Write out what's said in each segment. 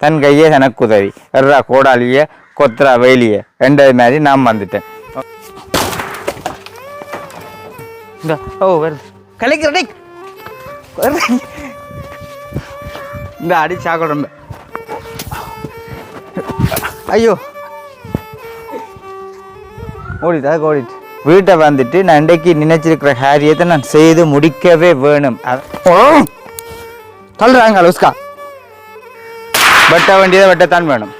தன் கையே எனக்கு உதவி எர்ரா கோடாலிய கொத்ரா வேலிய ரெண்டது மாதிரி நான் வந்துட்டேன். இந்த ஓ வருது. இந்த அடி சாக்கொடம்பு ஐயோ. ஓடிட்டா ஓடிட்டு. வீட்டை வந்துட்டு நான் இன்றைக்கு நினைச்சிருக்கிற காரியத்தை நான் செய்து முடிக்கவே வேணும். தள்ளுறாங்க லூஸ்கா. வெட்ட வேண்டியதை வெட்டத்தான் வேணும்.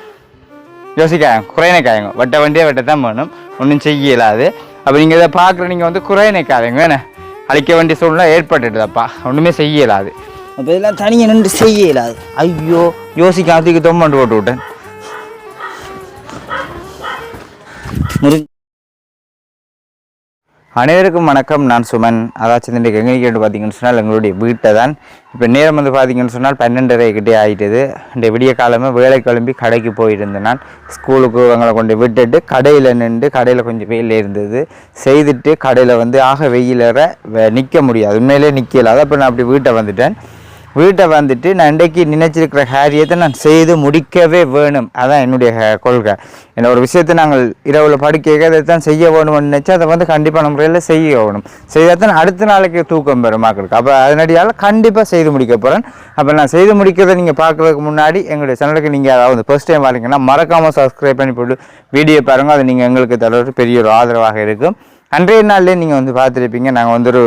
யோசிக்காங்க குறையனைக்காயங்க வெட்ட வேண்டியதை வெட்டத்தான் வேணும். ஒன்றும் செய்ய இயலாது அப்போ நீங்கள் இதை பார்க்குற நீங்கள் வந்து குறையனைக்காதீங்க என்ன அழிக்க வேண்டிய சூழ்நிலை ஏற்பட்டுட்டுதப்பா ஒன்றுமே செய்ய இயலாது அப்போ இதெல்லாம் தனியாக நின்று செய்ய இயலாது ஐயோ யோசிக்காததுக்கு தொம்மண்டு போட்டு விட்டேன். முருங்க அனைவருக்கும் வணக்கம். நான் சுமன். அதாச்சும் இன்றைக்கு எங்கே கேட்டு பார்த்தீங்கன்னு சொன்னால் எங்களுடைய வீட்டை தான். இப்போ நேரம் வந்து பார்த்தீங்கன்னு சொன்னால் பன்னெண்டரை கிட்டே ஆகிட்டது இந்த விடிய காலமே வேலை கிளம்பி கடைக்கு போயிருந்தேன். நான் ஸ்கூலுக்கு அவங்களை கொண்டு விட்டுட்டு கடையில் நின்று கடையில் கொஞ்சம் வெயில் இருந்தது. செய்துட்டு கடையில் வந்து ஆக வெயிலற நிற்க முடியாது. உண்மையிலே நிற்கல அதை அப்போ நான் அப்படி வீட்டை வந்துட்டேன். வீட்டை வந்துட்டு நான் இன்றைக்கு நினைச்சிருக்கிற காரியத்தை நான் செய்து முடிக்கவே வேணும். அதான் என்னுடைய கொள்கை. என்ன ஒரு விஷயத்தை நாங்கள் இரவில் படுக்க அதை தான் செய்ய வேணும்னு நினச்சி அதை வந்து கண்டிப்பான முறையில் செய்ய வேணும். செய்தால் தான் அடுத்த நாளைக்கு தூக்கம் பெறும் மக்களுக்கு. அப்போ அதனடியால் கண்டிப்பாக செய்து முடிக்க போகிறேன் அப்போ நான் செய்து முடிக்கிறத நீங்கள் பார்க்குறதுக்கு முன்னாடி எங்களுடைய சேனலுக்கு நீங்கள் அதாவது ஃபர்ஸ்ட் டைம் வரீங்கன்னா மறக்காமல் சப்ஸ்கிரைப் பண்ணி போட்டு வீடியோ பாருங்கள் அது நீங்கள் எங்களுக்கு தர பெரிய ஒரு ஆதரவாக இருக்கும். அன்றைய நாள்லேயே நீங்கள் வந்து பார்த்துருப்பீங்க. நாங்கள் வந்து ஒரு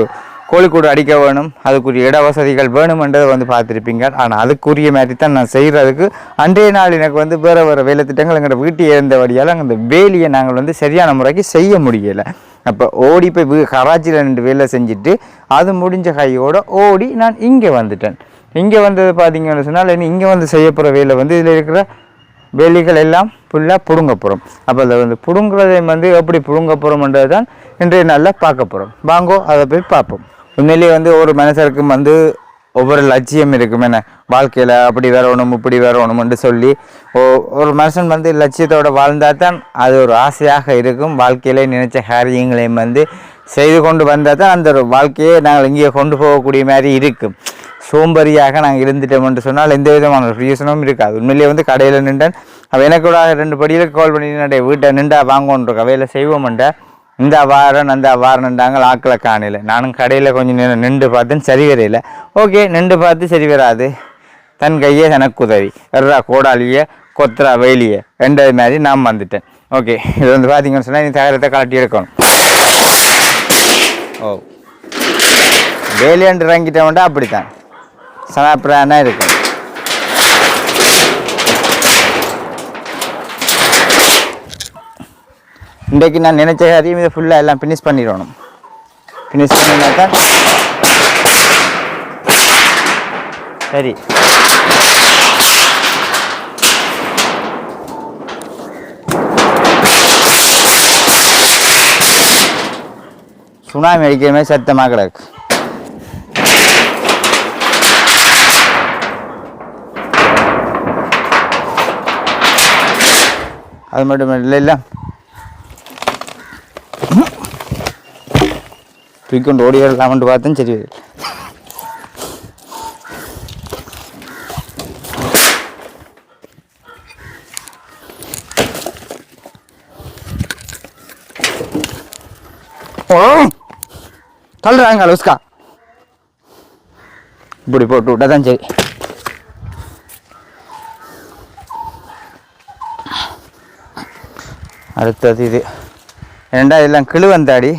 கோழிக்கூடு அடிக்க வேணும் அதுக்குரிய இட வசதிகள் வேணுமென்றதை வந்து பார்த்துருப்பீங்க. ஆனால் அதுக்குரிய மாதிரி தான் நான் செய்கிறதுக்கு அன்றைய நாள் எனக்கு வந்து வேறு வேறு வேலை திட்டங்கள் எங்களோட வீட்டு இருந்தபடியால் அந்த வேலையை நாங்கள் வந்து சரியான முறைக்கு செய்ய முடியலை. அப்போ ஓடி போய் வீ கராச்சியில் ரெண்டு வேலை செஞ்சுட்டு அது முடிஞ்ச கையோடு ஓடி நான் இங்கே வந்துட்டேன். இங்கே வந்தது பார்த்தீங்கன்னு சொன்னால் இனி இங்கே வந்து செய்ய போகிற வேலை வந்து இதில் இருக்கிற வேலிகள் எல்லாம் ஃபுல்லாக பிடுங்க போகிறோம் அப்போ அதை வந்து பிடுங்குறதை வந்து எப்படி பிடுங்க போகிறோம்ன்றது தான் இன்றைய நாளில் பார்க்க போகிறோம் வாங்கோ அதை போய் பார்ப்போம். உண்மையிலேயே வந்து ஒரு மனுஷருக்கும் வந்து ஒவ்வொரு லட்சியம் இருக்கும் என்ன? வாழ்க்கையில் அப்படி வரணும் இப்படி வரணும்னு சொல்லி ஓ- ஒரு மனுஷன் வந்து லட்சியத்தோடு வாழ்ந்தால் தான் அது ஒரு ஆசையாக இருக்கும். வாழ்க்கையில நினைச்ச காரியங்களையும் வந்து செய்து கொண்டு வந்தால் தான் அந்த ஒரு வாழ்க்கையை நாங்கள் இங்கே கொண்டு போகக்கூடிய மாதிரி இருக்கும். சோம்பேறியாக நாங்கள் இருந்துட்டோம் சொன்னால் எந்த விதமான ரீசனும் இருக்காது. உண்மையிலேயே வந்து கடையில் நின்றேன் அவள் எனக்கு கூட ரெண்டு படியில் கால் பண்ணி நின்றே வீட்டை நின்றா வாங்கோன்ற வேலை செய்வோம்ன்ற இந்த வாரம் அந்த வாரம் ஆக்களை காணல நானும் கடையில் கொஞ்சம் நேரம் நின்று பார்த்தேன் சரி வரையில. ஓகே நின்று பார்த்து சரி வராது. தன் கையே எனக்கு உதவி. எர்ரா கோடாலிய கொத்ரா வேலிய. ரெண்டது மாதிரி நான் வந்துட்டேன். ஓகே இது வந்து பார்த்தீங்கன்னு சொன்னால் நீ தகரத்தை கலட்டி எடுக்கணும். ஓ. வேலியாண்டு இறங்கிட்டவன்டா அப்படித்தான். சனாப்பிரானா இருக்கும் இன்றைக்கு நான் நினைச்ச அதையும் இதை ஃபுல்லாக எல்லாம் ஃபினிஷ் பண்ணிடணும். ஃபினிஷ் பண்ணினாக்கா சரி. சுனாமி அடிக்கிற மாதிரி சத்தமாக கிடக்கு. அது மட்டும் இல்லை இல்லை. தூக்கிக்கொண்டு ஓடி வரலாமன்ட்டு பார்த்தேன். சரி. ஓ தள்ளுறாங்க லூஸ்கா. இப்படி போட்டு விட்டா தான் சரி. அடுத்தது இது. ரெண்டா எல்லாம் கிழுவந்தாடி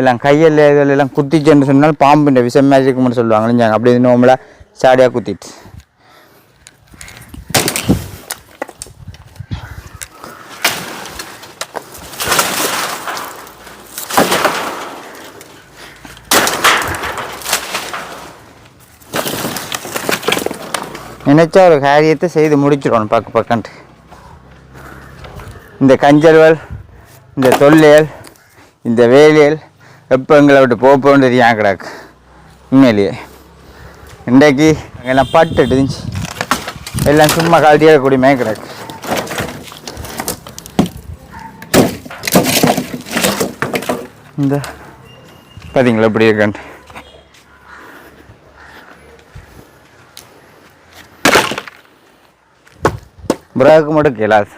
எல்லாம் கையில் இதில் எல்லாம் குத்திச்சுன்னு சொன்னால் பாம்புன்ற விஷம் மாதிரி இருக்கும்னு சொல்லுவாங்க. இல்லைங்க? அப்படி நோம்பல சாடியாக குத்திட்டு. நினச்சா ஒரு காரியத்தை செய்து முடிச்சிடணும் பக்க பக்கன்ட்டு. இந்த கஞ்சல்வல் இந்த தொல்லியல் இந்த வேலியல் எப்போ எங்களை விட்டு போப்போன்னு ஏன் கிடக்கு? உண்மையிலேயே. இன்றைக்கு எல்லாம் பட்டு இருந்துச்சு எல்லாம் சும்மா கழட்டி கூடியமே கிடக்கு. இந்த பார்த்தீங்களா இப்படி இருக்கான்ட்டு புறாவுக்கு மட்டும் கேளாது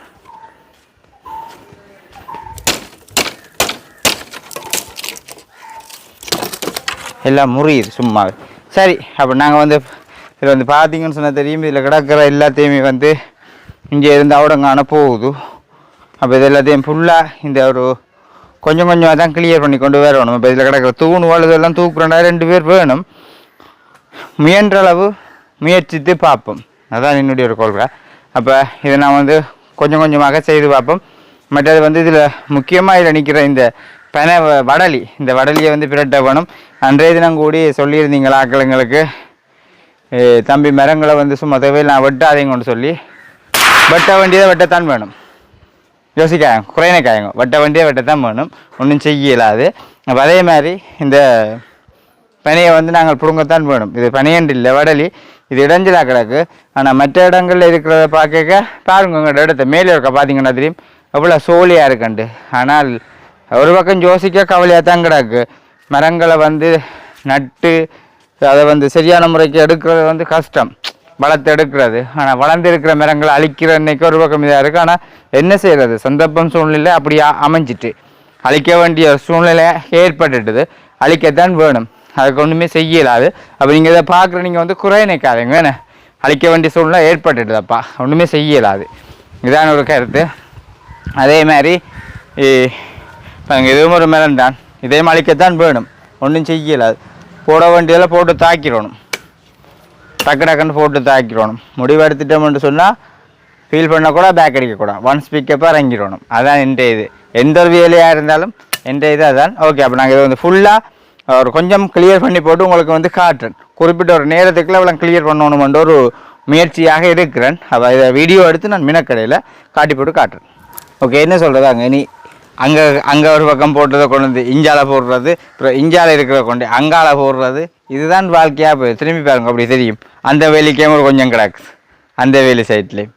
எல்லாம் முறியுது சும்மா சரி அப்போ நாங்கள் வந்து இதில் வந்து பார்த்தீங்கன்னு சொன்னால் தெரியும். இதில் கிடக்கிற எல்லாத்தையுமே வந்து இங்கே இருந்து அவடங்கான போகுது. அப்போ இது எல்லாத்தையும் ஃபுல்லாக இந்த ஒரு கொஞ்சம் கொஞ்சமாக தான் கிளியர் பண்ணி கொண்டு வரணும். இப்போ இதில் கிடக்கிற தூண் இதெல்லாம் தூக்குறண்டா ரெண்டு பேர் வேணும். முயன்ற அளவு முயற்சித்து பார்ப்போம். அதான் என்னுடைய ஒரு கொள்கை. அப்போ இதை நான் வந்து கொஞ்சம் கொஞ்சமாக செய்து பார்ப்போம். மற்றது வந்து இதில் முக்கியமாக இதில் நிற்கிற இந்த பனை வ- வடலி. இந்த வடலியை வந்து பிரட்ட வேணும் அன்றைய தினம் கூடி சொல்லியிருந்தீங்களா ஆக்களுங்களுக்கு. தம்பி மரங்களை வந்து சும்மா தேவையில் நான் வெட்டாதீங்கன்னு சொல்லி. வெட்ட வேண்டியதை வெட்டத்தான் வேணும். யோசிக்காயம் குறையின காயங்க. வெட்ட வேண்டிய வெட்டத்தான் வேணும். ஒன்றும் செய்ய இயலாது அப்போ அதே மாதிரி இந்த பனியை வந்து நாங்கள் பிடுங்கத்தான் வேணும். இது பனியன்று இல்லை வடலி. இது இடைஞ்சலா கிடக்கு. ஆனால் மற்ற இடங்களில் இருக்கிறத பார்க்க பாருங்க உங்களோட இடத்த. மேலே இருக்க பார்த்தீங்கன்னா தெரியும். எவ்வளோ சோழியாக இருக்குண்டு. ஆனால் ஒரு பக்கம் யோசிக்க கவலையாக தான் கிடக்கு. மரங்களை வந்து நட்டு அதை வந்து சரியான முறைக்கு எடுக்கிறது வந்து கஷ்டம். வளர்த்து எடுக்கிறது. ஆனால் வளர்ந்து இருக்கிற மரங்களை அழிக்கிற இன்னைக்கு ஒரு பக்கம் இதாக இருக்குது ஆனால் என்ன செய்கிறது சந்தர்ப்பம் சூழ்நிலை அப்படி அமைஞ்சிட்டு அழிக்க வேண்டிய சூழ்நிலை ஏற்பட்டுட்டுது. அழிக்கத்தான் வேணும். அதுக்கு ஒன்றுமே செய்யலாது அப்போ நீங்கள் இதை பார்க்குற நீங்கள் வந்து குறை நினைக்காதுங்க என்ன? அழிக்க வேண்டிய சூழ்நிலை ஏற்பட்டுட்டுதப்பா. ஒன்றுமே செய்யலாது இதான ஒரு கருத்து. அதே மாதிரி பாருங்க, இதுவும் ஒரு மரம் தான். இதே அழிக்கத்தான் வேணும். ஒன்றும் செய்யலாது போட வேண்டியதில் போட்டு தாக்கிடணும். டக்கு டக்குன்னு போட்டு தாக்கிடணும். முடிவு எடுத்துட்டோம்னு சொன்னால் ஃபீல் பண்ணக்கூட பேக் அடிக்கக்கூடாது ஒன்ஸ் பிக்கப்பாக இறங்கிடணும். அதான் எந்த இது. எந்த ஒரு வேலையாக இருந்தாலும் எந்த இது அதான். ஓகே அப்போ நாங்கள் இதை வந்து ஃபுல்லாக ஒரு கொஞ்சம் கிளியர் பண்ணி போட்டு உங்களுக்கு வந்து காட்டுறேன். குறிப்பிட்ட ஒரு நேரத்துக்குள்ள இவ்வளோ கிளியர் பண்ணணுமென்ற ஒரு முயற்சியாக இருக்கிறேன். அப்போ இதை வீடியோ எடுத்து நான் மினக்கடையில் காட்டி போட்டு காட்டுறேன். ஓகே என்ன சொல்கிறதாங்க நீ அங்கே அங்கே ஒரு பக்கம் போட்டதை கொண்டு வந்து இஞ்சால போடுறது அப்புறம் இஞ்சால இருக்கிற கொண்டு அங்கால போடுறது. இதுதான் வாழ்க்கையாக போய் திரும்பி பாருங்க அப்படி தெரியும். அந்த வேலிக்கே ஒரு கொஞ்சம் கிடக்குது அந்த வேலி சைட்லேயும்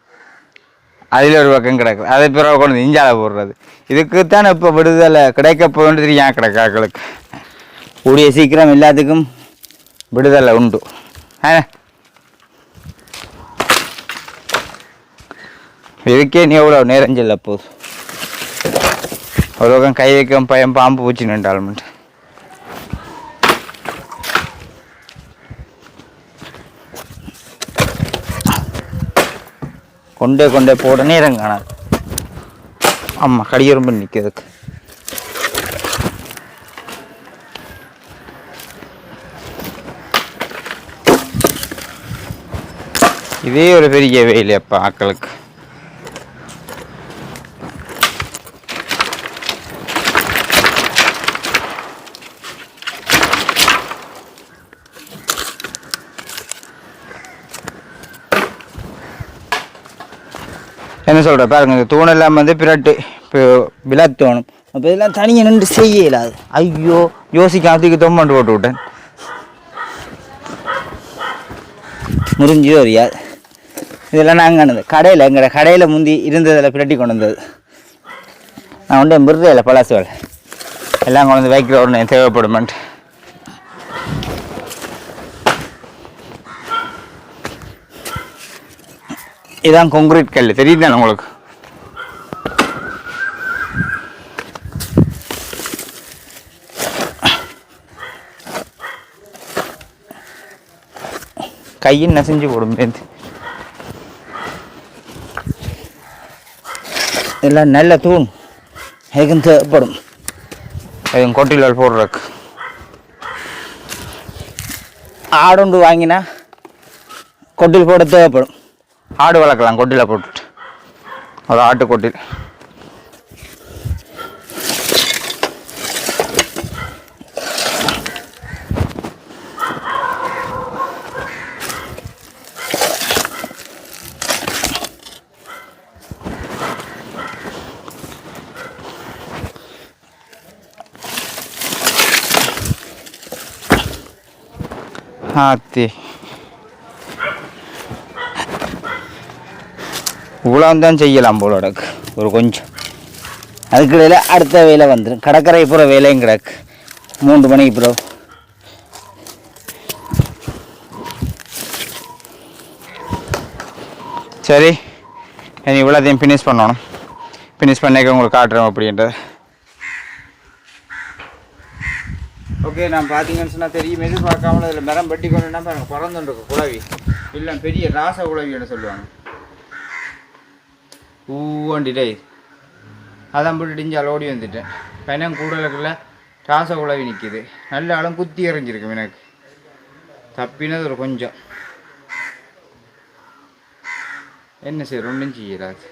அதில் ஒரு பக்கம் கிடக்குது அதை பிறகு கொண்டு வந்து இஞ்சால போடுறது. இதுக்குத்தான் இப்போ விடுதலை கிடைக்க போகுது தெரியும். கிடக்காக்களுக்கு கூடிய சீக்கிரம் எல்லாத்துக்கும் விடுதலை உண்டு. ஆ? இதுக்கே நீ எவ்வளோ நேரம் செல்ல போதும் ஒரு பக்கம் கை வைக்கும் பயம் பாம்பு பூச்சி நின்றாலும் கொண்டே கொண்டே போட நேரம் காணாது ஆமாம் கடியரும்பு நிற்கிறதுக்கு இதே ஒரு பெரிய வெயில் ஆக்களுக்கு என்ன சொல்கிற பாருங்க இந்த தூணெல்லாம் வந்து பிரட்டு இப்போ விளத்தோணும் அப்போ இதெல்லாம் தனியாக நின்று செய்ய இயலாது. ஐயோ யோசிக்காமத்துக்கு தொம்மண்டு போட்டு விட்டேன். முறிஞ்சு அறியாது. இதெல்லாம் நாங்கள் ஆனது கடையில் எங்களோட கடையில் முந்தி இருந்ததில் பிரட்டி கொண்டு வந்தது. நான் உண்டு மிருதையில் பழசு வேலை. எல்லாம் கொண்டு வந்து வைக்கிற உடனே தேவைப்படுமென்ட்டு. இதான் கொங்கிரீட் கல் தெரியுதானே உங்களுக்கு? கையும் நெசஞ்சு போடும். பேருந்து இதெல்லாம் நல்ல தூண். எதுக்கும் தேவைப்படும். அதுவும் கொட்டிலால் போடுறதுக்கு. ஆடுண்டு வாங்கினா கொட்டில் போட தேவைப்படும். ஆடு வளர்க்கலாம் கொட்டில போட்டுட்டு. ஒரு ஆட்டு கொட்டில். ஆத்தி. இவ்வளோ தான் செய்யலாம் போல கிடக்கு. ஒரு கொஞ்சம். அதுக்கிடையில் அடுத்த வேலை வந்துடும் கடற்கரை புற வேலையும் கிடக்கு. மூன்று மணிக்கு பிறகு. சரி. இனி இவ்வளோத்தையும் ஃபினிஷ் பண்ணணும். ஃபினிஷ் பண்ணிக்க உங்களுக்கு காட்டுறோம் அப்படின்றது. ஓகே நான் பார்த்தீங்கன்னு சொன்னால் தெரியும். எதிர்பார்க்காமல் அதில் மரம் வெட்டி கொண்டுனா பாருங்கள் பிறந்துருக்கு குழவி. இல்லை பெரிய ராச குழவின்னு சொல்லுவாங்க. ஊவண்டிட்டே அதான் போட்டு இடிஞ்சால் ஓடி வந்துட்டேன். பையன் கூடலுக்குள்ள ராச குழவி நிற்கிது நல்ல ஆளும் குத்தி எறிஞ்சிருக்கு எனக்கு. தப்பினது ஒரு கொஞ்சம். என்ன சரி ஒன்றும் செய்யலாது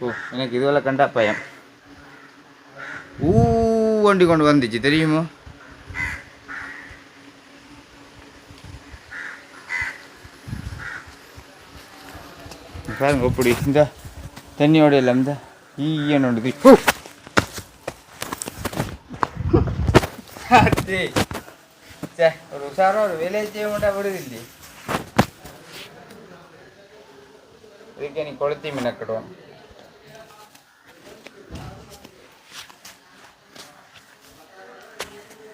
ஓ எனக்கு இதுவரை கண்டா பயம். ஊ வண்டி கொண்டு வந்துச்சு தெரியுமோ? பாருங்க இப்படி இந்த இந்த ஈயன் ஒன்று ஓ அடே. ச்சே, ஒரு உஷாரா ஒரு வேலையை செய்ய மாட்டா விடுது இல்லையே இதுக்கே நீ கொளுத்தி மினக்கிடுவோம்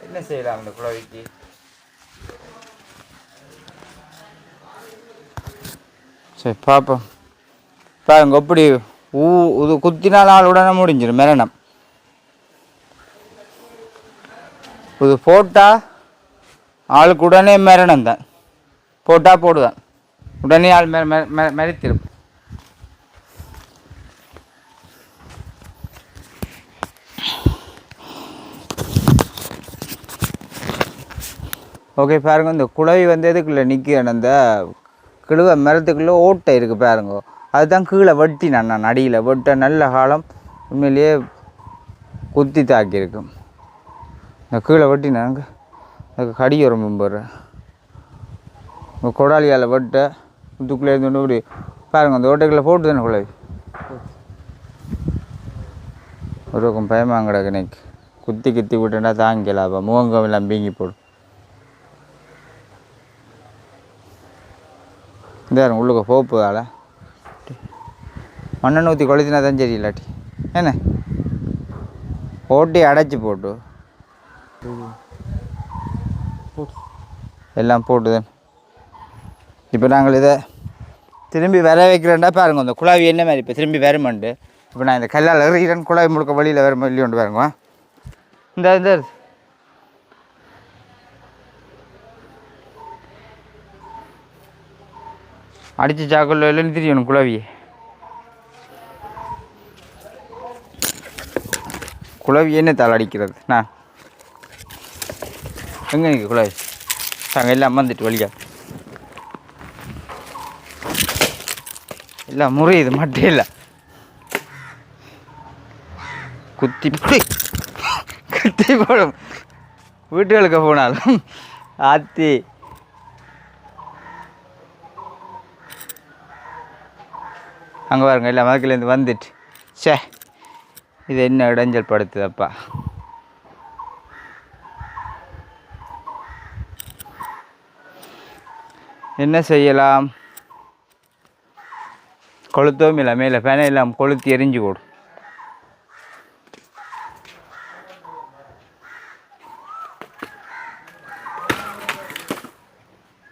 என்ன செய்யலாம் அந்த குழவிக்கு? சரி பார்ப்போம் பாருங்க எப்படி ஊ இது குத்தினால் ஆள் உடனே முடிஞ்சிடும் மரணம். இது போட்டால் ஆளுக்கு உடனே மரணம் தான். போட்டால் போடுதான். உடனே ஆள் மெ ஓகே பாருங்க இந்த குழவி வந்து எதுக்குள்ளே நிற்கிறேன் அந்த கிழுவ மரத்துக்குள்ளே ஓட்டை இருக்குது பாருங்க. அதுதான் கீழே வெட்டி நான் அடியில் வெட்ட நல்ல காலம். உண்மையிலேயே குத்தி தாக்கியிருக்கும் இந்த கீழே வெட்டினாங்க அதுக்கு கடி வரும் போடுறேன் உங்கள் கொடாலியால் வெட்ட இதுக்குள்ளே இருந்து இப்படி பாருங்கள் அந்த ஓட்டைக்குள்ளே போட்டு தானே குழவி ஒரு பக்கம் பயமாக கிடக்கு இன்னைக்கு. குத்தி குத்தி விட்டுனா தாங்கலாப்பா முகங்கம் எல்லாம் பீங்கி போடும். இந்த உள்ளுக்க போப்பு ஆள. மண்ணெண்ணெய் ஊற்றி கொளுத்தினா தான் சரி இல்லாட்டி. என்ன? ஓட்டி அடைச்சி போட்டு. எல்லாம் போட்டுதான் இப்போ நாங்கள் இதை திரும்பி வர வைக்கிறேன்டா பாருங்க இந்த குழாவி என்ன மாதிரி இப்போ திரும்பி வருமாண்டு. இப்போ நான் இந்த கல்லால் எறிகிறேன் குழாவி முழுக்க வழியில் வர இல்லையோண்டு கொண்டு பாருங்க இந்த இந்த இருக்கு. அடித்து சாக்கல்ல இல்லைன்னு தெரியணும் குழவியை. குழவி என்ன தலடிக்கிறது அடிக்கிறது. நான் எங்கே நிற்க குழவி நாங்கள் எல்லாம் வந்துட்டு வழியா. எல்லாம் முறையுது மட்டும் இல்லை. குத்தி குத்தி. போடும். வீட்டுகளுக்கு போனாலும் ஆத்தி. அங்கே பாருங்க எல்லாம் மதக்கிலேருந்து வந்துட்டு. ச்சே. இது என்ன இடைஞ்சல் படுத்துதப்பா? என்ன செய்யலாம்? கொளுத்தவும் இல்லை மேலே பேனை இல்லாமல் கொளுத்தி எரிஞ்சு போடும்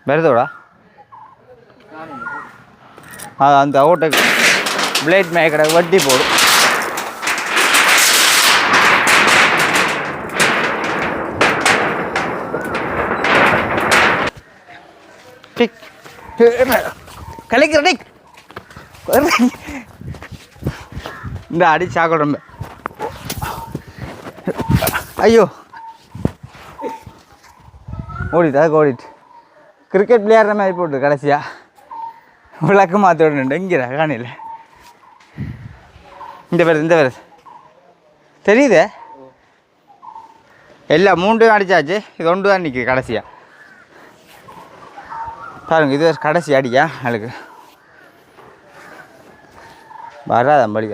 வருதோடா அது அந்த ஓட்டை பிளேட் மேக்கடை வட்டி போடும் கலைக்கிற டிக். இந்த அடி சாக்கடம் ஐயோ. ஓடிட்டு அதுக்கு ஓடிட்டு. கிரிக்கெட் விளையாடுற மாதிரி போட்டு கடைசியா. விளக்கு மாற்ற விடணும் எங்கிற காணியில். இந்த பேர் இந்த பேர். தெரியுதே? எல்லாம் மூன்று அடிச்சாச்சு இது ஒன்று தான் நிற்கிது கடைசியா. பாருங்க இது கடைசி அடியா அதுக்கு வராத படி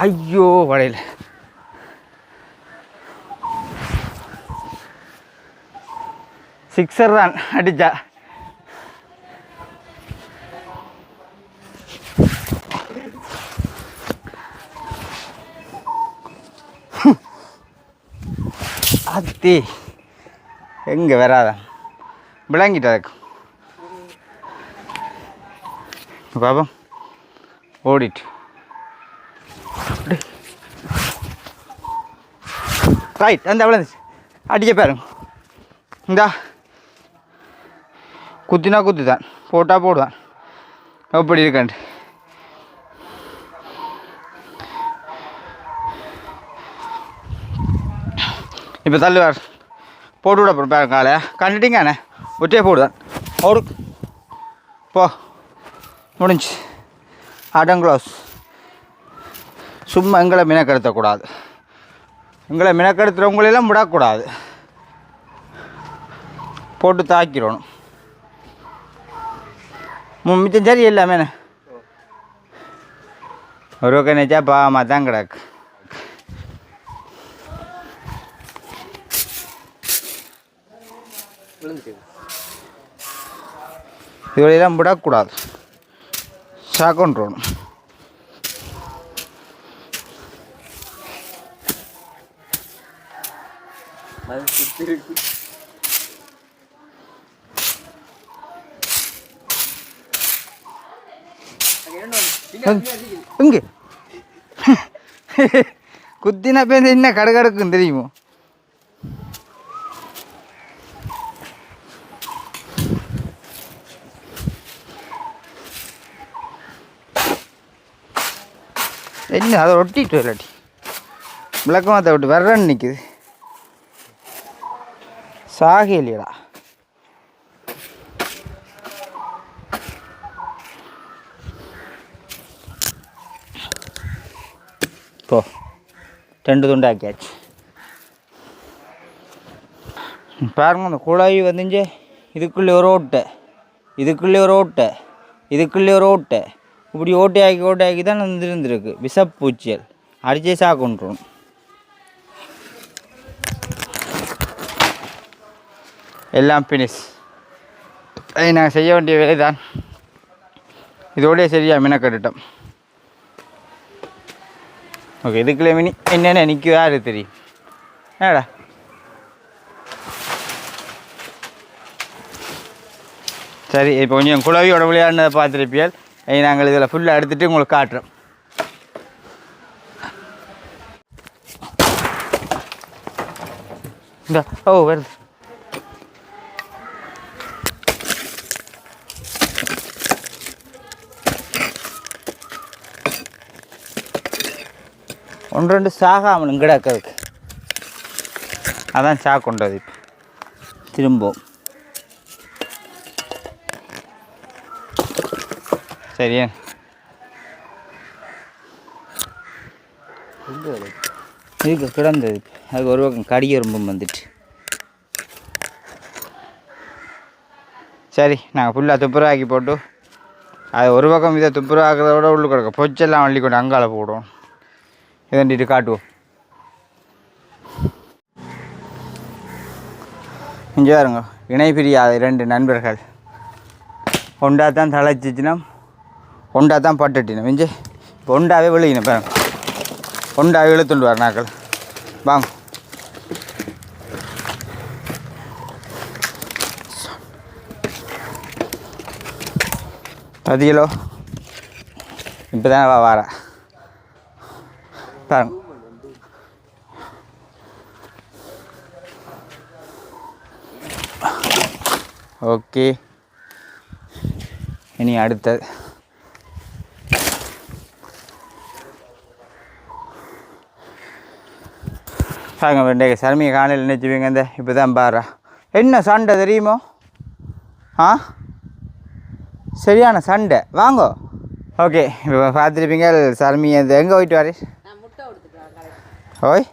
ஐயோ வடையில் சிக்ஸர் தான் அடிச்சா. அத்தி. எங்கே வராத? விளங்கிட்டு அதுக்கு பாப்போம் ஓடிட்டு. ரைட் அந்த விழுந்துச்சு அடிக்க பாருங்க. இந்தா. குத்தினா குத்து தான் போட்டால் போடுதான். எப்படி இருக்காண்டு இப்போ தள்ளுவார். போட்டு விட அப்புறம் பாருங்க காலை. கண்டுட்டீங்க அண்ணே போடுதான். ஓடு போ. முடிஞ்சு. அடங்க்ளோஸ் சும்மா எங்களை மினக்கெடுத்தக்கூடாது. எங்களை மினக்கெடுத்துறவங்களெல்லாம் விடக்கூடாது. போட்டு தாக்கிடணும். மு- மிச்சம் சரி எல்லாமே ஒரு நினச்சா பாவமாக தான் கிடக்கு. இவளையெல்லாம் விடக்கூடாது. சாக்கொன்றணும் இங்கே குத்தின பேருந்து என்ன கடகடக்கும் தெரியுமோ? என்ன அதை ஒட்டிட்டு இல்லாட்டி விளக்கமாத்த விட்டு வர்றன்னு நிற்குது சாகி இல்லையடா. போ. ரெண்டு துண்டாக்கியாச்சு பாருங்க அந்த குழாய் வந்துஞ்சு இதுக்குள்ளே ஒரு ஓட்டை இதுக்குள்ளே ஒரு ஓட்டை இதுக்குள்ளே ஒரு ஓட்டை. இப்படி ஓட்டையாக்கி ஓட்டையாக்கி தான் வந்துருந்துருக்கு விஷப்பூச்சியல் அடிச்சே சாக்கொண்டுரும் எல்லாம் பினிஷ் அதை நாங்கள் செய்ய வேண்டிய வேலை தான் இதோடய சரியாக மினக்கட்டுட்டோம். ஓகே இதுக்குள்ளே மினி என்னென்ன நிற்குதா அது தெரியும். என்னடா? சரி இப்போ கொஞ்சம் குழவியோட விளையாடினதை பார்த்துருப்பியால்? நாங்கள் இதில் ஃபுல்லாக எடுத்துகிட்டு உங்களுக்கு காட்டுறோம். இந்த ஓ வருது. ஒன்று ரெண்டு சாகாமனும் கிடக்கிறதுக்கு அதான் சாக்குண்டது இப்போ. திரும்பவும். சரியா இதுக்கு கிடந்தது. அதுக்கு ஒரு பக்கம் கடிய ரொம்ப வந்துட்டு. சரி நாங்கள் ஃபுல்லாக துப்புரவாக்கி போட்டு அது ஒரு பக்கம் இதை துப்புரவாக்கிறத விட உள்ளு கிடக்க. பொச்செல்லாம் வள்ளி கொண்டு அங்கால போடுவோம். இதண்டிட்டு காட்டுவோம். இங்கே பாருங்க இணை பிரியாத இரண்டு நண்பர்கள். ஒன்றா தான் தலைச்சிச்சினம் ஒண்டா தான் பட்டுட்டினேன் மிஞ்சி. இப்போ ஒண்டாவே விழுகினேன் பாருங்க. ஒண்டாவே இழுத்துண்டு வர நாக்கள் வாங்க. பத்து கிலோ. இப்போ தான் வா வார பாருங்க. ஓகே. இனி அடுத்தது. பாருங்க வெண்டைக்காய் சர்மியை காலையில் நினச்சிவீங்க இந்த இப்போ தான் பாரு என்ன சண்டை தெரியுமோ? ஆ? சரியான சண்டை. வாங்கோ. ஓகே இப்போ பார்த்துருப்பீங்க சர்மி அது எங்கே போயிட்டு வாரு? ஓய்.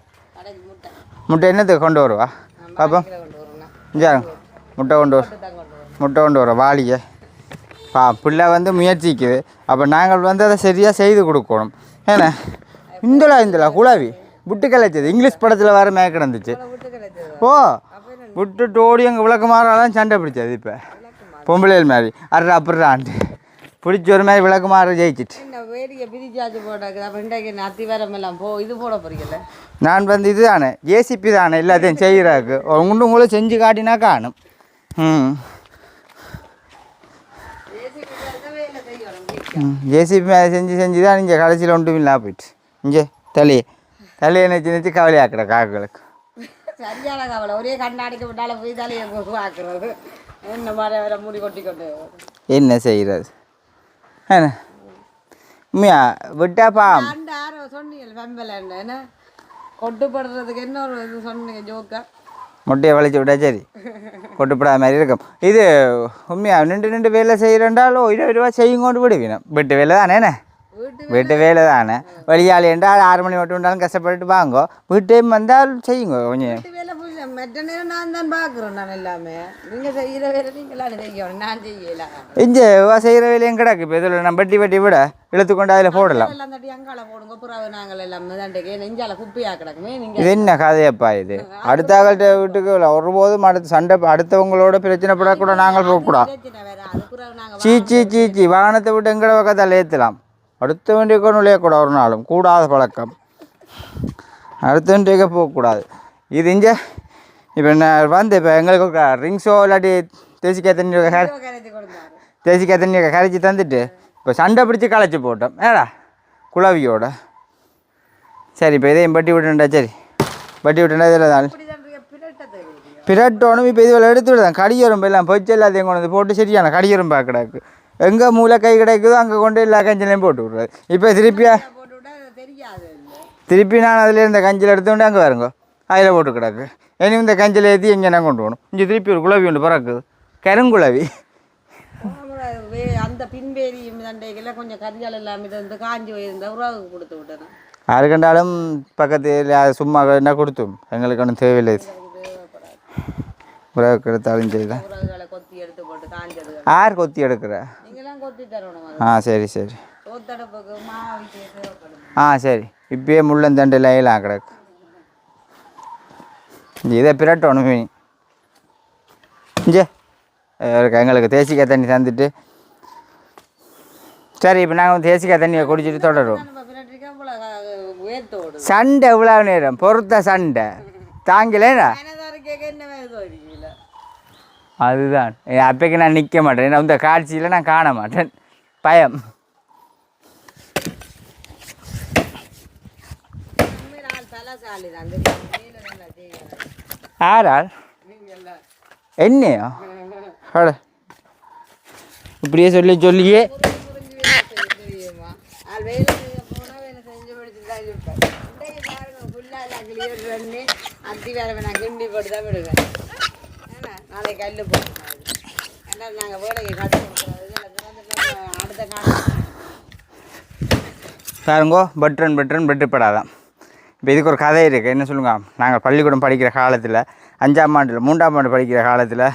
முட்டை. என்னத்துக்கு கொண்டு வருவா? வரணும் இஞ்சாரு முட்டை கொண்டு வர. தான் கொண்டு வரணும் முட்டை கொண்டு வர வாளியை பா பிள்ளை வந்து முயற்சிக்குது. அப்போ நாங்கள் வந்து அதை சரியாக செய்து கொடுக்கணும். ஏன்னா இந்தலா இந்தலா குழாவி. புட்டு கலைச்சது இங்கிலீஷ் படத்தில் வேறு மேய கிடந்துச்சு ஓ விட்டுட்டு ஓடி எங்கள் விளக்கு மாறாதான் சண்டை பிடிச்சது இப்போ. பொம்பளைகள் மாதிரி. அர்றா அப்புறான்ட்டு பிடிச்ச ஒரு மாதிரி விளக்கு மாற ஜெயிச்சிட்டு நான் வந்து இது தானே ஜேசிபி தானே எல்லாத்தையும் செய்கிறாக்கு உண்டு உங்களும் செஞ்சு காட்டினா காணும். ம். ஜேசிபி மேலே செஞ்சு செஞ்சு தான் இங்கே கடைசியில் ஒன்றும் இல்லாம போயிட்டு. இங்கே தலையே. தலையை நினச்சி நினச்சி கவலையாக்கிற காக்களுக்கு சரியான கவலை. ஒரே கண்ணாடிக்கு விட்டால போய் தலையை பார்க்குறது என்ன மாதிரி அவரை முடி கொட்டி கொண்டு என்ன? செய்கிறது உண்மையா? விட்டா பாம் ஆரோ சொன்னீங்க வெம்பல என்ன? கொட்டுப்படுறதுக்கு என்ன ஒரு இது சொன்னீங்க ஜோக்கா? முட்டையை வளைச்சி விட்டா சரி. கொட்டுப்படாத மாதிரி இருக்கும். இது உண்மையா? நின்று நின்று வேலை செய்கிறண்டாலோ இருபது ரூபா செய்யும் கொண்டு விடுவீனம். வீட்டு வேலை தானே என்ன? வீட்டு வேலை. தானே வெளியாள் என்றால் ஆறு மணி மட்டும் இருந்தாலும் கஷ்டப்பட்டு வாங்கோ வீட்டையும் வந்தால் செய்யுங்க கொஞ்சம் மெட்ட நேரம் நான் தான் பார்க்குறேன் நான் எல்லாமே நீங்கள் செய்கிற வேலை நீங்களாம் செய்யணும் நான் செய்யல இங்கே செய்கிற வேலையும் கிடக்கு இப்போ இதில் நம்ம வெட்டி வெட்டி விட இழுத்து கொண்டு அதில் போடலாம் எல்லாம் தட்டி அங்கால போடுங்க புறாவை நாங்கள் எல்லாம் தண்டைக்கு நெஞ்சால குப்பையா கிடக்குமே நீங்க இது என்ன கதையப்பா இது அடுத்தவங்கள்ட்ட வீட்டுக்கு ஒருபோதும் அடுத்து சண்டை அடுத்தவங்களோட பிரச்சனை படக்கூட நாங்கள் போகக்கூடாது பிரச்சனை வேற அது புறாவை நாங்கள் சீ சீ சீ சீ வாகனத்தை விட்டு எங்கட பக்கத்தில் ஏற்றலாம் அடுத்த வண்டிக்கு நுழையக்கூடாது ஒரு நாளும் கூடாத பழக்கம். அடுத்த வண்டிக்கு போகக்கூடாது இது இங்கே இப்போ நான் வந்து இப்போ எங்களுக்கு ரிங்ஸோ இல்லாட்டி தேசிக்காய் தண்ணி தேசிக்காய் தண்ணி கரைச்சி தந்துட்டு இப்போ சண்டை பிடிச்சி களைச்சி போட்டோம். ஏடா குளவியோட சரி இப்போ இதையும் பட்டி விட்டுண்டா சரி. பட்டி விட்டுண்டா இதில் தான். பிரட்டோனும் இப்போ இதுவில் எடுத்து விடுதான் கடியரும் எல்லாம் பொச்சு எல்லாத்தையும் கொண்டு வந்து போட்டு சரியான கடியரும் பார்க்கடாக்கு எங்கே மூளை கை கிடைக்குதோ அங்கே கொண்டு எல்லா கஞ்சிலையும் போட்டு விட்றாரு இப்போ திருப்பியா திருப்பி நான் அதில் இருந்த கஞ்சில் எடுத்து கொண்டு அங்கே வருங்க அதில் போட்டு கிடக்கு. இனி இந்த கஞ்சில் ஏற்றி எங்கே நான் கொண்டு போகணும். இங்கே திருப்பி ஒரு குழவி ஒன்று பிறக்குது. கருங்குழவி. அந்த பின்வேரி தண்டைக்கெல்லாம் கொஞ்சம் கரியால் இல்லாமல் இருந்து காஞ்சி போயிருந்தா உறவுக்கு கொடுத்து விட்டேன்? யாரு கண்டாலும் பக்கத்தில் சும்மா என்ன கொடுத்தோம்? எங்களுக்கு ஒன்றும் தேவையில்லை. உறவுக்கு எடுத்தாலும் போட்டு காஞ்சது யார் கொத்தி எடுக்கிற? ஆ சரி சரி ஆ சரி இப்பயே முள்ளந்தண்டு லைலாம் கிடக்கு இதை பிரட்டணும் மீன் இங்கே எங்களுக்கு தேசிக்காய் தண்ணி தந்துட்டு சரி இப்போ நாங்கள் தேசிக்காய் தண்ணியை குடிச்சிட்டு வேர்த்தோடு சண்டை இவ்வளோ நேரம் பொறுத்த சண்டை தாங்கலேனா எனதாரு கேட்க என்ன வேதோ இருக்கீங்கள அதுதான். அப்போக்கு நான் நிற்க மாட்டேன். நான் இந்த காட்சியில் நான் காண மாட்டேன். பயம். உண்மையில ஆள் என்னையோ இப்படியே சொல்லி சொல்லியே. அத்தி வேலை நான் கிண்டி போட்டு தான் விடுவேன். நாளைக்கு கல் போட்டு ஏன்னா நாங்கள் வேலைக்கு கொடுக்குறது அடுத்த காலம். பாருங்கோ பட்ரன் பட்ரன் பட்டுப்படாதான் இப்போ இதுக்கு ஒரு கதை இருக்குது என்ன சொல்லுங்க? நாங்கள் பள்ளிக்கூடம் படிக்கிற காலத்தில் அஞ்சாம் ஆண்டில் மூன்றாம் ஆண்டு படிக்கிற காலத்தில்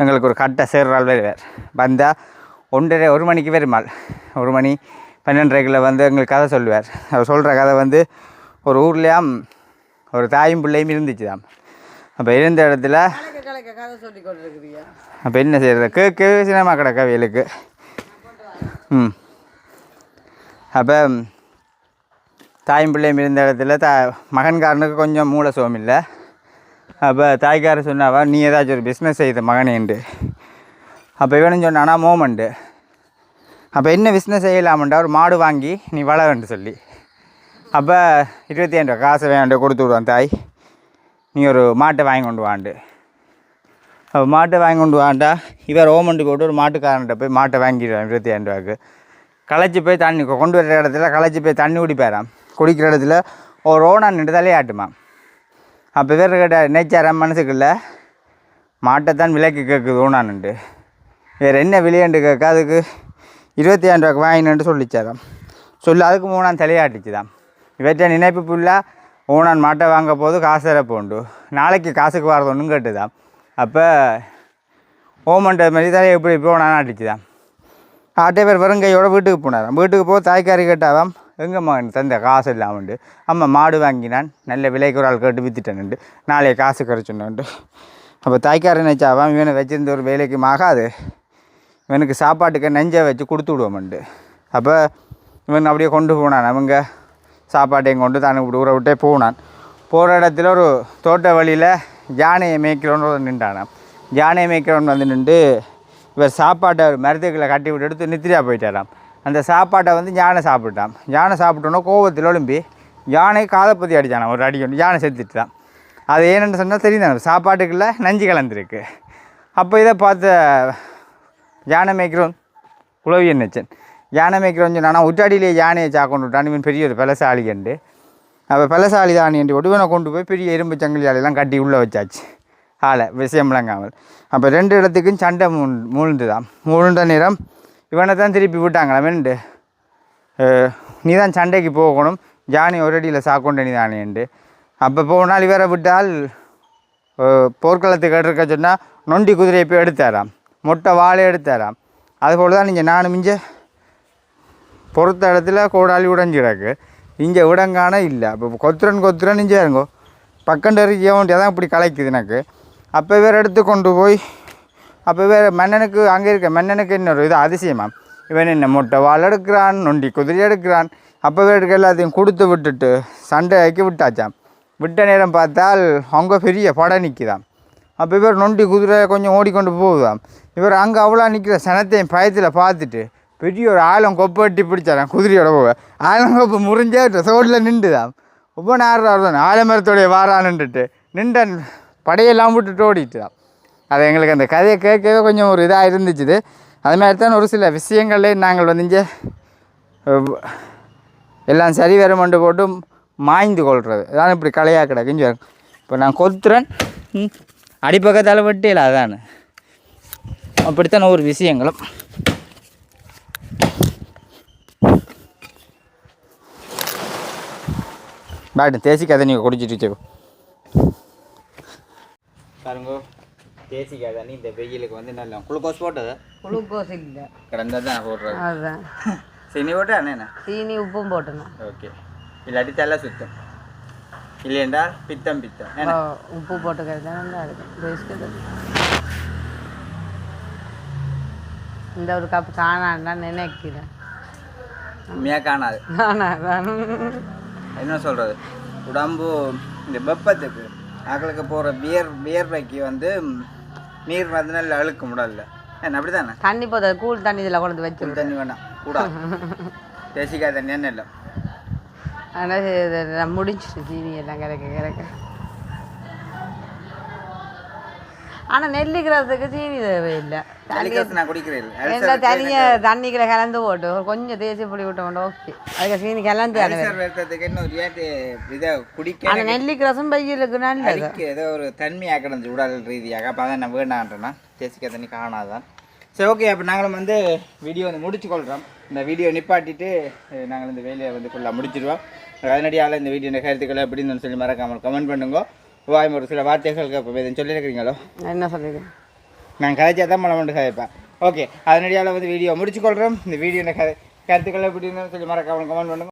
எங்களுக்கு ஒரு கட்டை சேர்றால் வருவார். வந்தால் ஒன்றரை ஒரு மணிக்கு வருமாள் ஒரு மணி பன்னெண்டரைக்குள்ள வந்து எங்களுக்கு கதை சொல்லுவார். அவர் சொல்கிற கதை வந்து ஒரு ஊர்லேயும் ஒரு தாயும் பிள்ளையும் இருந்துச்சு தான் அப்போ இருந்த இடத்துல அப்போ என்ன செய்கிறது கேட்க சினிமா கடை கவியலுக்கு ம். அப்போ தாயும் பிள்ளையும் இருந்த இடத்துல தா மகன்காரனுக்கு கொஞ்சம் மூளை சோம் இல்லை. அப்போ தாய்க்காரர் சொன்னாவா நீ ஏதாச்சும் ஒரு பிஸ்னஸ் செய்த மகனேண்டு அப்போ இவனும் சொன்னானா மோமெண்ட்டு அப்போ என்ன பிஸ்னஸ் செய்யலாமண்டா ஒரு மாடு வாங்கி நீ வளரன்னு சொல்லி. அப்போ இருபத்தி ரூபா காசு வேண்டாம் கொடுத்து விடுவான் தாய். நீ ஒரு மாட்டை வாங்கி கொண்டு வாண்டு அப்போ மாட்டை வாங்கி கொண்டு வாண்டா இவர் ஓமண்டு போட்டு ஒரு மாட்டுக்காரன்கிட்ட போய் மாட்டை வாங்கிடுவான் இருபத்தி ஐந்து ரூபாய்க்கு களைச்சி போய் தண்ணி கொண்டு வர இடத்துல களைச்சி போய் தண்ணி குடிப்பாராம் குடிக்கிற இடத்துல ஒரு ஓனா நின்று தலையாட்டுமா அப்போ இவர் கேட்ட நேச்சாரம் மனசுக்குள்ள மாட்டைத்தான் விலைக்கு கேட்குது ஓனான்ட்டு வேறு என்ன விலையண்டு கேட்க அதுக்கு இருபத்தி ஆயிரம் ரூபாய்க்கு வாங்கினு சொல்லிச்சாராம் சொல்லி அதுக்கு மூணான் தலையாட்டுச்சுதான் இவற்றை நினைப்பு ஃபுல்லாக ஓனான் மாட்டை வாங்க போது காசு தர போண்டு நாளைக்கு காசுக்கு வரது ஒன்றும் கேட்டுதான் அப்போ ஓமன்ற மாதிரி தான் எப்படி போனான்னு அடிச்சுதான் ஆட்டே பேர் வெறுங்கையோட வீட்டுக்கு போனாராம். வீட்டுக்கு போக தாய்க்காரி கேட்டாவாம் எங்கள் மகன் தந்த காசு இல்லாமண்டு? அம்மா மாடு வாங்கினான் நல்ல விலைக்கு ஒரு ஆள் கேட்டு வித்துட்டேன்ட்டு நாளைய காசு குறைச்சுன்னுட்டு அப்போ தாய்க்காரன் நினச்சாவாம் இவனை வச்சுருந்த ஒரு வேலைக்கு ஆகாது இவனுக்கு சாப்பாட்டுக்கு நெஞ்சை வச்சு கொடுத்து விடுவோம்ண்டு. அப்போ இவன் அப்படியே கொண்டு போனான். அவங்க சாப்பாட்டையும் கொண்டு தான் ஊரை விட்டே போனான். போகிற இடத்துல ஒரு தோட்ட வழியில் யானையை மேய்க்கிறோன்னு நின்றானான் யானையை மேய்க்கிறவன் வந்து நின்று இவர் சாப்பாட்டை மருத்துக்களை கட்டி விட்டு எடுத்து நித்திரியா போயிட்டாராம். அந்த சாப்பாட்டை வந்து யானை சாப்பிட்டான் யானை சாப்பிட்டோன்னா கோவத்தில் ஒழும்பி யானை காதைப்பத்தி அடித்தானான் ஒரு அடி ஒன்று யானை செத்துட்டான். அது ஏன்னு சொன்னால் தெரியுதான சாப்பாட்டுக்குள்ள நஞ்சு கலந்துருக்கு. அப்போ இதை பார்த்த யானை மேய்க்கிறோம் உழவி என்னச்சன் யானை மேய்க்கிறோம் சொன்னா உட்டாடியிலே யானையை சாக்கொண்டு இவன் பெரிய ஒரு பலசாலிகண்டு அப்போ பலசாலி தானியண்டி ஒடுவனை கொண்டு போய் பெரிய இரும்பு சங்கிலியாலெல்லாம் கட்டி உள்ளே வச்சாச்சு. ஆளை விஷயம் விளங்காமல். அப்போ ரெண்டு இடத்துக்கும் சண்டை மூண் மூழ்ந்துதான். மூழ்ந்த நேரம் இவனை தான் திருப்பி விட்டாங்களா மெண்டு நீ தான் சண்டைக்கு போகணும். ஜானி ஒரு அடியில் சாக்கொண்டு நீ தானேண்டு அப்போ போனால் இவரை விட்டால் போர்க்களத்துக்கு எடுக்க சொன்னால் நொண்டி குதிரையை போய் எடுத்தாராம். மொட்டை வாழை எடுத்தாராம். அதுபோல் தான் நீங்கள் நானும் மிஞ்ச பொறுத்த இடத்துல கோடாலி உடைஞ்சு கிடக்கு. இங்கே விடங்கான இல்லை. இப்போ கொத்துரன் கொத்துரன் இங்கே இருங்கோ பக்கண்டு இருக்க வேண்டியதான் தான் இப்படி கலைக்குது எனக்கு. அப்போ வேறு எடுத்து கொண்டு போய் அப்போ வேறு மன்னனுக்கு அங்கே இருக்க மன்னனுக்கு இன்னொரு இது அதிசயமா? இவன் என்ன முட்டை வாள் எடுக்கிறான் நொண்டி குதிரை எடுக்கிறான். அப்போ வேறு எல்லாத்தையும் கொடுத்து விட்டுட்டு சண்டை ஆக்கி விட்டாச்சாம். விட்ட நேரம் பார்த்தால் அவங்க பெரிய படம் நிற்குதாம் அப்போ இவர் நொண்டி குதிரை கொஞ்சம் ஓடிக்கொண்டு போகுதாம். இவர் அங்கே அவ்வளோ நிற்கிற சனத்தையும் பயத்தில் பார்த்துட்டு பெரிய ஒரு ஆழம் கொப்பை வெட்டி குதிரையோட போக ஆழம் கொப்பு முறிஞ்சே நின்றுதான் நின்றுதாம் ரொம்ப நேரம் தான் ஆலமரத்தோடைய நின்றுட்டு. நின்றன் படையெல்லாம் விட்டுட்டு ஓடிட்டுதான் அது எங்களுக்கு அந்த கதையை கேட்கவே கொஞ்சம் ஒரு இதாக இருந்துச்சுது. அது மாதிரி தான் ஒரு சில விஷயங்களே நாங்கள் வந்து இங்கே எல்லாம் சரி வருமண்டு போட்டு மாய்ந்து கொள்வது அதான் இப்படி கலையாக கிடக்குன்னு சொல்லு. இப்போ நான் கொத்துறேன். அடிப்பக்கத்தால் வெட்டியில் அதான். அப்படித்தான் ஒரு விஷயங்களும். பாட்டு தேசிக்காத நீங்கள் குடிச்சிட்டு வச்சுக்கோ. பாருங்க தேசிக்காய் தண்ணி இந்த வெயிலுக்கு வந்து நல்லா குளுக்கோஸ் போட்டது? குளுக்கோஸ் இல்லை. கிடந்தா தான் போடுறது? அதுதான் சீனி போட்டா என்ன சீனி உப்பும் போட்டணும். ஓகே. இல்லாட்டி தலை சுத்தம். இல்லையண்டா பித்தம் பித்தம். உப்பு போட்டுக்கிறது தான் நல்லா இருக்கும் இந்த ஒரு கப் காணான்னா நினைக்கிறேன். உண்மையாக காணாது? காணாதான். என்ன சொல்கிறது உடம்பு இந்த வெப்பத்துக்கு ஆக்களுக்கு போகிற வியர் வியர்வைக்கு வந்து நீர் வந்து நல்லா அழுக்க முடியல என்ன அப்படி தானே தண்ணி போத கூல் தண்ணி இதில் கொண்டு வச்சு தண்ணி வேணாம் கூடா. தேசிக்காய் தண்ணி என்ன இல்லை ஆனால் முடிஞ்சிட்டு சீனி எல்லாம் கிடைக்க கிடைக்க. ஆனால் நெல்லிக்கிறதுக்கு சீனி தேவையில்லை. குடிக்கிறேன் எல்லாம் தனியாக தண்ணிக்கிற கலந்து போட்டு கொஞ்சம் தேசி பொடி விட்டு கொண்டு ஓகே. அதுக்கு சீனி கலந்து ஆனால் நெல்லிக்கிறசும் வெயிலுக்கு நல்லது. ஏதோ ஒரு தன்மையாக கிடந்து உடல் ரீதியாக. அப்போ அதான் நான் வேணான்றேன்னா. தேசிக்காய் தண்ணி காணாதான். சரி ஓகே. அப்போ நாங்களும் வந்து வீடியோ வந்து முடிச்சு கொள்கிறோம் இந்த வீடியோ நிப்பாட்டிட்டு நாங்கள் இந்த வேலையை வந்து ஃபுல்லாக முடிச்சிடுவோம். அதனடியால் இந்த வீடியோ கருத்துக்களை எப்படின்னு சொல்லி மறக்காமல் கமெண்ட் பண்ணுங்க. வாய் ஒரு சில வார்த்தைகளுக்கு இப்போ எதுவும் சொல்லியிருக்கிறீங்களோ? என்ன சொல்லிருக்கேன் நான் கதைச்சா தான் மனம் கொண்டு கதைப்பேன். ஓகே அதனடியால் வந்து வீடியோ முடிச்சு கொள்கிறோம் இந்த வீடியோ கருத்துக்களை எப்படின்னு சொல்லி மறக்காமல் கமெண்ட் பண்ணுங்க.